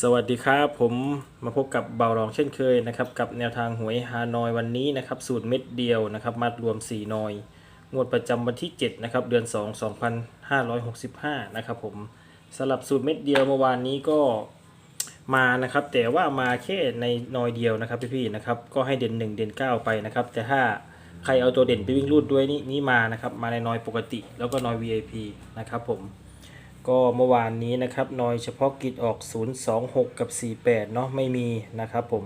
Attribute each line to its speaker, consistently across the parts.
Speaker 1: สวัสดีครับ ผมมาพบกับเบารองเช่นเคยนะครับ กับแนวทางหวยฮานอยวันนี้นะครับ สูตรเม็ดเดียวนะครับมัดรวม 4 นอย งวดประจำวันที่ 7 นะครับ เดือน 2 2565 นะครับผมสำหรับสูตรเม็ดเดียวเมื่อวานนี้ก็มานะครับ แต่ว่ามาแค่ในนอยเดียวนะครับพี่ๆนะครับ ก็ให้เด่น 1 เด่น 9 ไปนะครับ แต่ถ้าใครเอาตัวเด่นไปวิ่งรูดด้วยนี่นี่มานะครับ มาในนอยปกติ แล้วก็นอย VIP นะครับผม ก็เมื่อวานนี้นะครับนอยเฉพาะกิจออก 026 กับ 48 เนาะไม่มีนะครับผม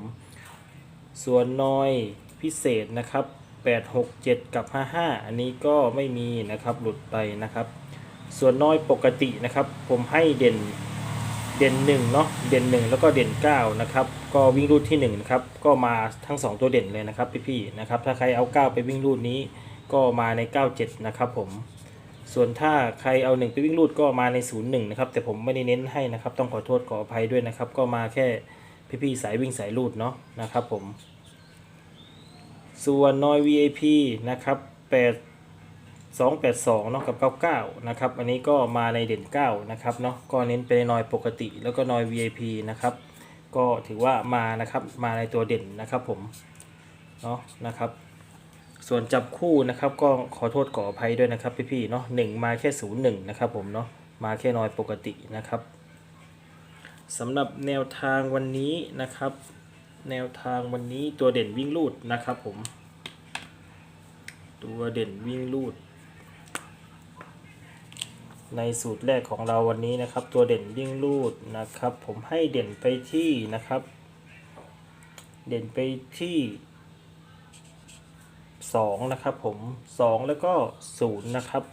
Speaker 1: ส่วนนอยพิเศษนะครับ 867 กับ 55 อันนี้ก็ไม่มีนะครับหลุดไปนะครับ ส่วนนอยปกตินะครับ ผมให้เด่นเด่น1เนาะเด่น 1 แล้วก็เด่น9นะครับก็วิ่งรูดที่1นะครับก็มาทั้ง 2 ตัวเด่นเลยนะครับพี่ๆนะครับถ้าใครเอา 9 ไปวิ่งรูดนี้ก็มาใน 97 นะครับผม ส่วนถ้าใครเอาหนึ่งไปวิ่งรูดก็มาในศูนย์หนึ่งนะครับ แต่ผมไม่ได้เน้นให้นะครับ ต้องขอโทษขออภัยด้วยนะครับ ก็มาแค่พี่ๆสายวิ่งสายรูดเนาะนะครับผม ส่วนนอย VIP นะครับ8 2 8 2เนาะกับ99นะครับ อันนี้ก็มาในเด่น9นะครับเนาะก็เน้นไปในนอยปกติ แล้วก็นอย VIP นะครับ ก็ถือว่ามานะครับมาในตัวเด่นนะครับผมเนาะนะครับ ส่วนจับคู่นะครับก็ขอโทษขออภัยด้วยนะครับพี่ๆเนาะหนึ่งมาแค่ศูนย์หนึ่งนะครับผมเนาะมาแค่น้อยปกตินะครับสำหรับแนวทางวันนี้นะครับ แนวทางวันนี้ตัวเด่นวิ่งลูดนะครับผม ตัวเด่นวิ่งลูด ในสูตรแรกของเราวันนี้นะครับ ตัวเด่นวิ่งลูดนะครับ ผมให้เด่นไปที่นะครับ เด่นไปที่ 2 นะครับผม 2 แล้วก็ 0 นะครับ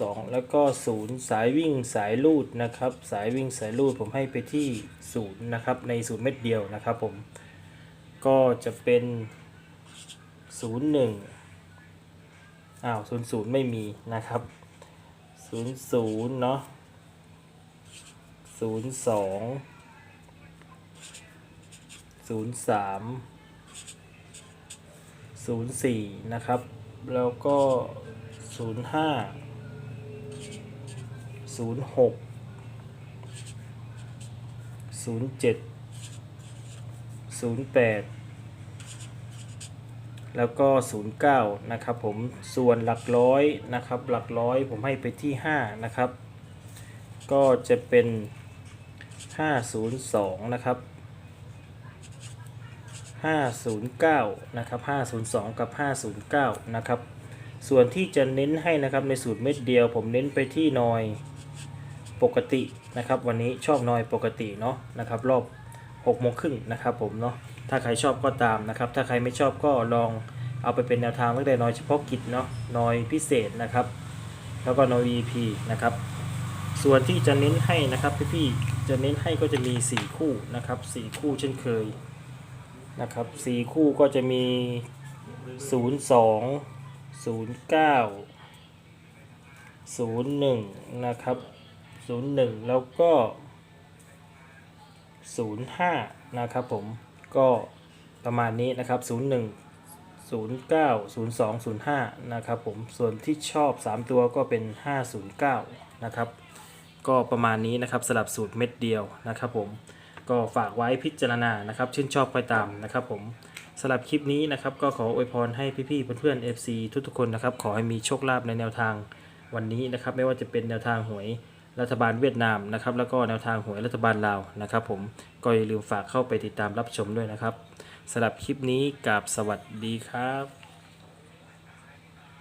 Speaker 1: 2 แล้วก็ 0 สายวิ่งสายลูดนะครับ สายวิ่งสายลูดผมให้ไปที่ 0 นะครับ ใน 0 เม็ดเดียวนะครับผม ก็จะเป็น 01อ้าว00 ไม่มีนะครับ 00 เนาะ02 03 04 นะครับ แล้วก็ 05 06 07 08 แล้วก็ 09 นะครับผมส่วนหลักร้อยนะครับ หลักร้อยผมให้ไปที่ 5 นะครับ ก็จะเป็น 502 นะครับ 509 นะครับ 502 กับ 509 นะครับ ส่วนที่จะเน้นให้นะครับในสูตรเม็ดเดียว ผมเน้นไปที่นอยปกตินะครับ วันนี้ชอบนอยปกติเนาะนะครับ รอบ6โมงครึ่งนะครับผมเนาะถ้าใครชอบก็ตามนะครับ ถ้าใครไม่ชอบก็ลองเอาไปเป็นแนวทางตั้งแต่นอยเฉพาะกิจเนาะนอยพิเศษนะครับ แล้วก็นอย VP นะครับส่วนที่จะเน้นให้นะครับพี่ๆจะเน้นให้ก็จะมี 4 คู่นะครับ 4 คู่เช่นเคย นะครับสี่คู่ก็จะมี 0 2 0 9 0 1 นะครับ 0 1 แล้วก็ 0 5 นะครับผมก็ประมาณนี้นะครับ 0 1 0 9 0 2 0 5 นะครับผมส่วนที่ชอบ 3 ตัวก็เป็น 509 นะครับ ก็ประมาณนี้นะครับสลับสูตรเม็ดเดียวนะครับผม ก็ฝากไว้พิจารณานะครับชื่นชอบไปตามนะครับผมสำหรับคลิปนี้นะครับก็ขออวยพรให้พี่ๆเพื่อนๆ FC ทุกๆคนนะครับขอให้มีโชคลาภในแนวทางวันนี้นะครับไม่ว่าจะเป็นแนวทางหวยรัฐบาลเวียดนามนะครับแล้วก็แนวทางหวยรัฐบาลลาวนะครับผมก็อย่าลืมฝากเข้าไปติดตามรับชมด้วยนะครับสำหรับคลิปนี้กับสวัสดีครับ